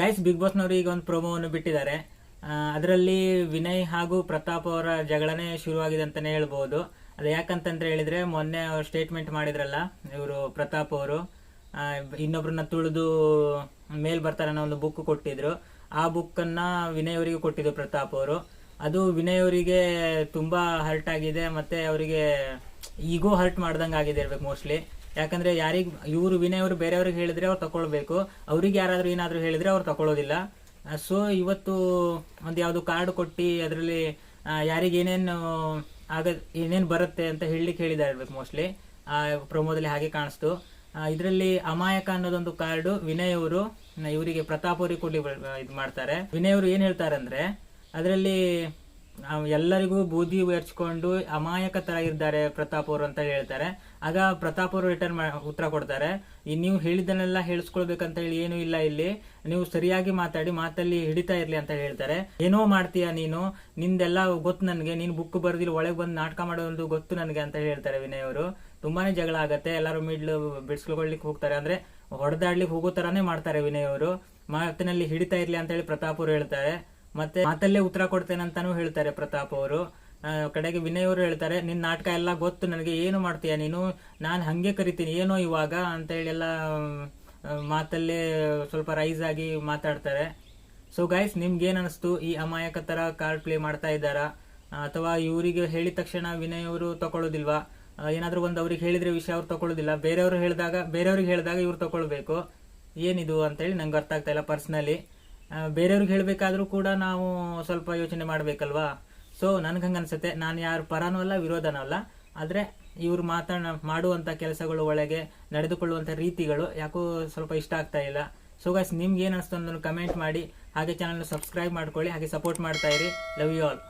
Guys big ಬಾಸ್ನವರು ಈಗ ಒಂದು ಪ್ರೊಮೋವನ್ನು ಬಿಟ್ಟಿದ್ದಾರೆ. ಅದರಲ್ಲಿ ವಿನಯ್ ಹಾಗೂ ಪ್ರತಾಪ್ ಅವರ ಜಗಳನೇ ಶುರುವಾಗಿದೆ ಅಂತಲೇ ಹೇಳ್ಬೋದು. ಅದು ಯಾಕಂತಂದ್ರೆ ಹೇಳಿದರೆ, ಮೊನ್ನೆ ಅವ್ರು ಸ್ಟೇಟ್ಮೆಂಟ್ ಮಾಡಿದ್ರಲ್ಲ, ಇವರು ಪ್ರತಾಪ್ ಅವರು. ಇನ್ನೊಬ್ಬರನ್ನ ತುಳಿದು ಮೇಲ್ ಬರ್ತಾರೆ ಅನ್ನೋ ಒಂದು ಬುಕ್ ಕೊಟ್ಟಿದ್ರು. ಆ ಬುಕ್ಕನ್ನು ವಿನಯ್ ಅವರಿಗೆ ಕೊಟ್ಟಿದ್ರು ಪ್ರತಾಪ್ ಅವರು. ಅದು ವಿನಯ್ ಅವರಿಗೆ ತುಂಬ ಹರ್ಟ್ ಆಗಿದೆ, ಮತ್ತು ಅವರಿಗೆ ಈಗೂ ಹರ್ಟ್ ಮಾಡ್ದಂಗೆ ಆಗಿದೆ ಇರಬೇಕು ಮೋಸ್ಟ್ಲಿ ಯಾಕಂದ್ರೆ ಯಾರಿಗ್ ಇವರು ವಿನಯ್ ಅವರು ಬೇರೆಯವ್ರಿಗೆ ಹೇಳಿದ್ರೆ ಅವ್ರು ತಗೊಳ್ಬೇಕು ಅವ್ರಿಗೆ ಯಾರಾದರೂ ಏನಾದರೂ ಹೇಳಿದ್ರೆ ಅವ್ರು ತಗೊಳ್ಳೋದಿಲ್ಲ ಸೊ ಇವತ್ತು ಒಂದು ಯಾವ್ದು ಕಾರ್ಡ್ ಕೊಟ್ಟು ಅದರಲ್ಲಿ ಯಾರಿಗೇನೇನು ಆಗ, ಏನೇನು ಬರುತ್ತೆ ಅಂತ ಹೇಳಲಿಕ್ಕೆ ಹೇಳಿದ್ದಾರೆ ಇರ್ಬೇಕು ಮೋಸ್ಟ್ಲಿ ಆ ಪ್ರೊಮೋದಲ್ಲಿ ಹಾಗೆ ಕಾಣಿಸ್ತು. ಇದರಲ್ಲಿ ಅಮಾಯಕ ಅನ್ನೋದೊಂದು ಕಾರ್ಡು ವಿನಯ್ ಅವರು ಇವರಿಗೆ ಪ್ರತಾಪ್ ಅವರಿಗೆ ಕೊಡ್ಲಿ ಇದು ಮಾಡ್ತಾರೆ. ವಿನಯ್ ಅವರು ಏನು ಹೇಳ್ತಾರೆ ಅಂದ್ರೆ ಅದರಲ್ಲಿ ಎಲ್ಲರಿಗೂ ಬೂದಿ ಎರಚ್ಕೊಂಡು ಅಮಾಯಕ ತರ ಇದ್ದಾರೆ ಪ್ರತಾಪ್ ಅವರು ಅಂತ ಹೇಳ್ತಾರೆ. ಆಗ ಪ್ರತಾಪ್ ಅವರು ರಿಟರ್ನ್ ಉತ್ತರ ಕೊಡ್ತಾರೆ. ಈ ನೀವು ಹೇಳಿದ್ದನ್ನೆಲ್ಲ ಹೇಳಿಸ್ಕೊಳ್ಬೇಕಂತ ಹೇಳಿ ಏನೂ ಇಲ್ಲ ಇಲ್ಲಿ. ನೀವು ಸರಿಯಾಗಿ ಮಾತಾಡಿ ಮಾತಲ್ಲಿ ಹಿಡಿತಾ ಇರ್ಲಿ ಅಂತ ಹೇಳ್ತಾರೆ. ಏನೋ ಮಾಡ್ತೀಯಾ ನೀನು? ನಿಂದೆಲ್ಲ ಗೊತ್ತು ನನಗೆ. ನೀನು ಬುಕ್ ಬರ್ದಿಲ್ಲ, ಒಳಗೆ ಬಂದು ನಾಟಕ ಮಾಡೋದು ಗೊತ್ತು ನನಗೆ ಅಂತ ಹೇಳ್ತಾರೆ ವಿನಯ್ ಅವರು. ತುಂಬಾನೇ ಜಗಳ ಆಗತ್ತೆ. ಎಲ್ಲರೂ ಮಿಡ್ಲ್ ಬಿಡಿಸ್ಕೊಳ್ಲಿಕ್ಕೆ ಹೋಗ್ತಾರೆ. ಅಂದ್ರೆ ಹೊಡೆದಾಡ್ಲಿಕ್ಕೆ ಹೋಗೋ ತರಾನೇ ಮಾಡ್ತಾರೆ ವಿನಯ್ ಅವರು. ಮಾತಿನಲ್ಲಿ ಹಿಡಿತಾ ಇರ್ಲಿ ಅಂತ ಹೇಳಿ ಪ್ರತಾಪ್ ಅವರು ಹೇಳ್ತಾರೆ. ಮತ್ತೆ ಮಾತಲ್ಲೇ ಉತ್ತರ ಕೊಡ್ತೇನೆ ಅಂತಾನೂ ಹೇಳ್ತಾರೆ ಪ್ರತಾಪ್ ಅವರು. ಕಡೆಗೆ ವಿನಯ್ ಅವರು ಹೇಳ್ತಾರೆ, ನಿನ್ ನಾಟಕ ಎಲ್ಲ ಗೊತ್ತು, ನನಗೆ ಏನು ಮಾಡ್ತೀಯ ನೀನು? ನಾನು ಹಂಗೆ ಕರಿತೀನಿ, ಏನೋ ಇವಾಗ? ಅಂತ ಹೇಳಿ ಎಲ್ಲ ಮಾತಲ್ಲೇ ಸ್ವಲ್ಪ ರೈಸ್ ಆಗಿ ಮಾತಾಡ್ತಾರೆ. ಸೊ ಗೈಸ್ ನಿಮ್ಗೆ ಏನ್ ಅನಿಸ್ತು? ಈ ಅಮಾಯಕ ತರ ಕಾರ್ಡ್ ಪ್ಲೇ ಮಾಡ್ತಾ ಇದ್ದಾರಾ? ಅಥವಾ ಇವರಿಗೆ ಹೇಳಿದ ತಕ್ಷಣ ವಿನಯ್ ಅವರು ತಗೊಳ್ಳೋದಿಲ್ವಾ ಏನಾದರೂ ಒಂದು ಅವ್ರಿಗೆ ಹೇಳಿದ್ರೆ ವಿಷಯ ಅವ್ರು ತಗೊಳ್ಳೋದಿಲ್ಲ ಬೇರೆಯವ್ರು ಹೇಳಿದಾಗ, ಬೇರೆಯವ್ರಿಗೆ ಹೇಳಿದಾಗ ಇವ್ರು ತಗೊಳ್ಬೇಕು ಏನಿದು ಅಂತೇಳಿ ನಂಗೆ ಅರ್ಥ ಆಗ್ತಾ ಇಲ್ಲ ಪರ್ಸ್ನಲಿ ಬೇರೆಯವ್ರಿಗೆ ಹೇಳಬೇಕಾದ್ರೂ ಕೂಡ ನಾವು ಸ್ವಲ್ಪ ಯೋಚನೆ ಮಾಡಬೇಕಲ್ವಾ? ಸೊ ನನಗೆ ಹಂಗೆ ಅನಿಸುತ್ತೆ. ನಾನು ಯಾರ ಪರನೂ ಅಲ್ಲ, ವಿರೋಧನೂ ಅಲ್ಲ. ಆದರೆ ಇವರು ಮಾತಾಡ ಮಾಡುವಂಥ ಕೆಲಸಗಳು ಒಳಗೆ ನಡೆದುಕೊಳ್ಳುವಂಥ ರೀತಿಗಳು ಯಾಕೋ ಸ್ವಲ್ಪ ಇಷ್ಟ ಆಗ್ತಾ ಇಲ್ಲ. ಸೊ ಗಾಯ್ಸ್ ನಿಮ್ಗೆ ಏನು ಅನಿಸ್ತು ಅನ್ನೋದನ್ನು ಕಮೆಂಟ್ ಮಾಡಿ. ಹಾಗೆ ಚಾನಲ್ನ ಸಬ್ಸ್ಕ್ರೈಬ್ ಮಾಡ್ಕೊಳ್ಳಿ, ಹಾಗೆ ಸಪೋರ್ಟ್ ಮಾಡ್ತಾ ಇರಿ. Love you all